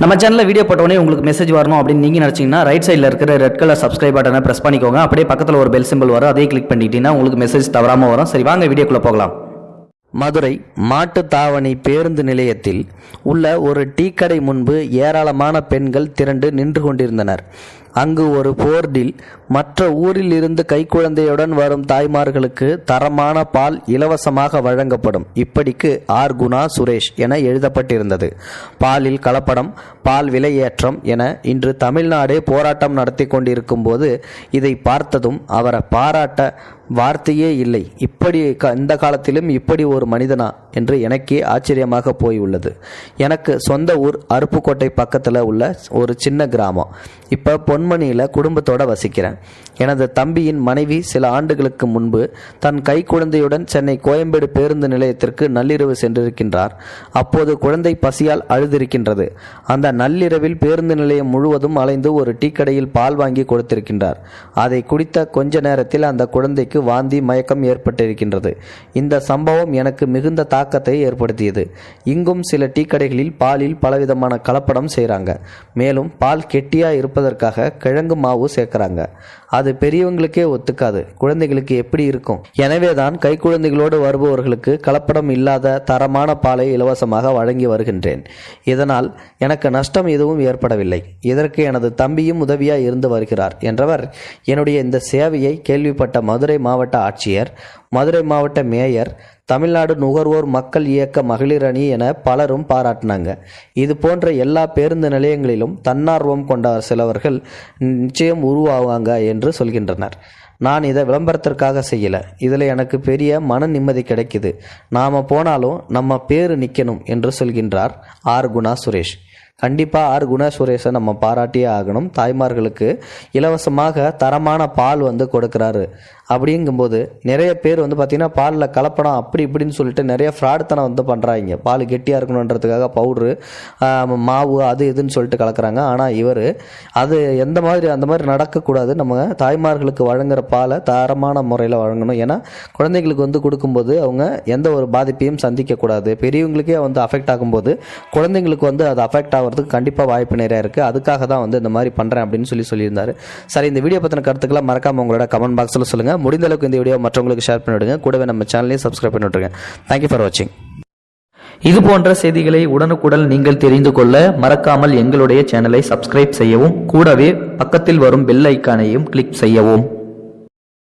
நம்ம சேனலில் வீடியோ போட்டோடனே உங்களுக்கு மெசேஜ் வரணும் அப்படின்னு நீங்கள் நினச்சிங்கன்னா ரைட் சைடில் இருக்கிற ரெட் கலர் சப்ஸ்கிரைப் பட்டனை ப்ரெஸ் பண்ணிக்கோங்க. அப்படியே பக்கத்தில் ஒரு பெல் சிம்பிள் வரும். அதையும் கிளிக் பண்ணிட்டீங்கன்னா உங்களுக்கு மெசேஜ் தவறாமல் வரும். சரி வாங்க வீடியோக்குள்ளே போகலாம். மதுரை மாட்டுத்தாவணி பேருந்து நிலையத்தில் உள்ள ஒரு டீக்கடை முன்பு ஏராளமான பெண்கள் திரண்டு நின்று கொண்டிருந்தனர். அங்கு ஒரு போர்டில் மற்ற ஊரில் இருந்து கைக்குழந்தையுடன் வரும் தாய்மார்களுக்கு தரமான பால் இலவசமாக வழங்கப்படும். இப்படிக்கு ஆர். குணா சுரேஷ் என எழுதப்பட்டிருந்தது. பாலில் கலப்படம் பால் விலையேற்றம் என இன்று தமிழ்நாடே போராட்டம் நடத்தி கொண்டிருக்கும் போது இதை பார்த்ததும் அவரை பாராட்ட வார்த்தையே இல்லை. இப்படி க- இந்த காலத்திலும் இப்படி ஒரு மனிதனா என்று எனக்கே ஆச்சரியமாக போய் உள்ளது எனக்கு சொந்த ஊர் அருப்புக்கோட்டை பக்கத்தில் உள்ள ஒரு சின்ன கிராமம். இப்போ பொன் ஜெர்மனியில் குடும்பத்தோட வசிக்கிறேன். எனது தம்பியின் மனைவி சில ஆண்டுகளுக்கு முன்பு தன் கை குழந்தையுடன் சென்னை கோயம்பேடு பேருந்து நிலையத்திற்கு நள்ளிரவு சென்றிருக்கின்றார். அப்போது குழந்தை பசியால் அழுதிருக்கின்றது. அந்த நள்ளிரவில் பேருந்து நிலையம் முழுவதும் அலைந்து ஒரு டீ கடையில் பால் வாங்கி கொடுத்திருக்கின்றார். அதை குடித்த கொஞ்ச நேரத்தில் அந்த குழந்தைக்கு வாந்தி மயக்கம் ஏற்பட்டிருக்கின்றது. இந்த சம்பவம் எனக்கு மிகுந்த தாக்கத்தை ஏற்படுத்தியது. இங்கும் சில டீ கடைகளில் பாலில் பலவிதமான கலப்படம் செய்கிறாங்க மேலும் பால் கெட்டியா இருப்பதற்காக கிழங்கு மாவு சேர்க்குறாங்க. அது பெரியவங்களுக்கே ஒத்துக்காது. குழந்தைகளுக்கு எப்படி இருக்கும்? எனவேதான் கை குழந்தைகளோடு வருபவர்களுக்கு கலப்படம் இல்லாத தரமான பாலை இலவசமாக வழங்கி வருகின்றேன். இதனால் எனக்கு நஷ்டம் எதுவும் ஏற்படவில்லை. இதற்கு எனது தம்பியும் உதவியாக இருந்து வருகிறார் என்றவர் என்னுடைய இந்த சேவையை கேள்விப்பட்ட மதுரை மாவட்ட ஆட்சியர் மதுரை மாவட்ட மேயர் தமிழ்நாடு நுகர்வோர் மக்கள் இயக்க மகளிர் அணி என பலரும் பாராட்டினாங்க. இது போன்ற எல்லா பேருந்து நிலையங்களிலும் தன்னார்வம் கொண்ட சிலவர்கள் நிச்சயம் உருவாவாங்க என்று சொல்கின்றனர். நான் இதை விளம்பரத்திற்காக செய்யலை. இதில் எனக்கு பெரிய மன நிம்மதி கிடைக்குது. நாம போனாலும் நம்ம பேர் நிற்கணும் என்று சொல்கின்றார் ஆர். குணா சுரேஷ். கண்டிப்பாக ஆர். குணா சுரேஷை நம்ம பாராட்டியே ஆகணும். தாய்மார்களுக்கு இலவசமாக தரமான பால் வந்து கொடுக்குறாரு. அப்படிங்கும்போது நிறைய பேர் வந்து பார்த்திங்கன்னா பாலில் கலப்படம் அப்படி இப்படின்னு சொல்லிட்டு நிறைய ஃப்ராட்தனம் வந்து பண்ணுறாங்க பால் கெட்டியாக இருக்கணுன்றதுக்காக பவுட்ரு மாவு அது இதுன்னு சொல்லிட்டு கலக்குறாங்க. ஆனால் இவர் அது எந்த மாதிரி அந்த மாதிரி நடக்கக்கூடாது. நம்ம தாய்மார்களுக்கு வழங்குற பாலை தரமான முறையில் வழங்கணும். ஏன்னா குழந்தைங்களுக்கு வந்து கொடுக்கும்போது அவங்க எந்த ஒரு பாதிப்பையும் சந்திக்கக்கூடாது. பெரியவங்களுக்கே வந்து அஃபெக்ட் ஆகும்போது குழந்தைங்களுக்கு வந்து அது அஃபெக்ட் ஆகிறதுக்கு கண்டிப்பாக வாய்ப்பு நிறையா இருக்குது அதுக்காக தான் வந்து இந்த மாதிரி பண்ணுறேன் அப்படின்னு சொல்லி சொல்லியிருந்தாரு. சரி இந்த வீடியோ பற்றின கருத்துக்களை மறக்காமல் உங்களோட கமெண்ட் பாக்ஸில் சொல்லுங்கள் முடிந்த அளவுக்கு இந்த வீடியோ மற்றவங்களுக்கு ஷேர் பண்ணிவிடுங்க கூடவே நம்ம சேனலையும் சப்ஸ்கிரைப் பண்ணிவிட்டுருங்க தேங்க்யூ ஃபார் வாட்சிங் இது போன்ற செய்திகளை உடனுக்குடன் நீங்கள் தெரிந்து கொள்ள மறக்காமல் எங்களுடைய சேனலை சப்ஸ்கிரைப் செய்யவும் கூடவே பக்கத்தில் வரும் பெல் ஐக்கானையும் கிளிக் செய்யவும்.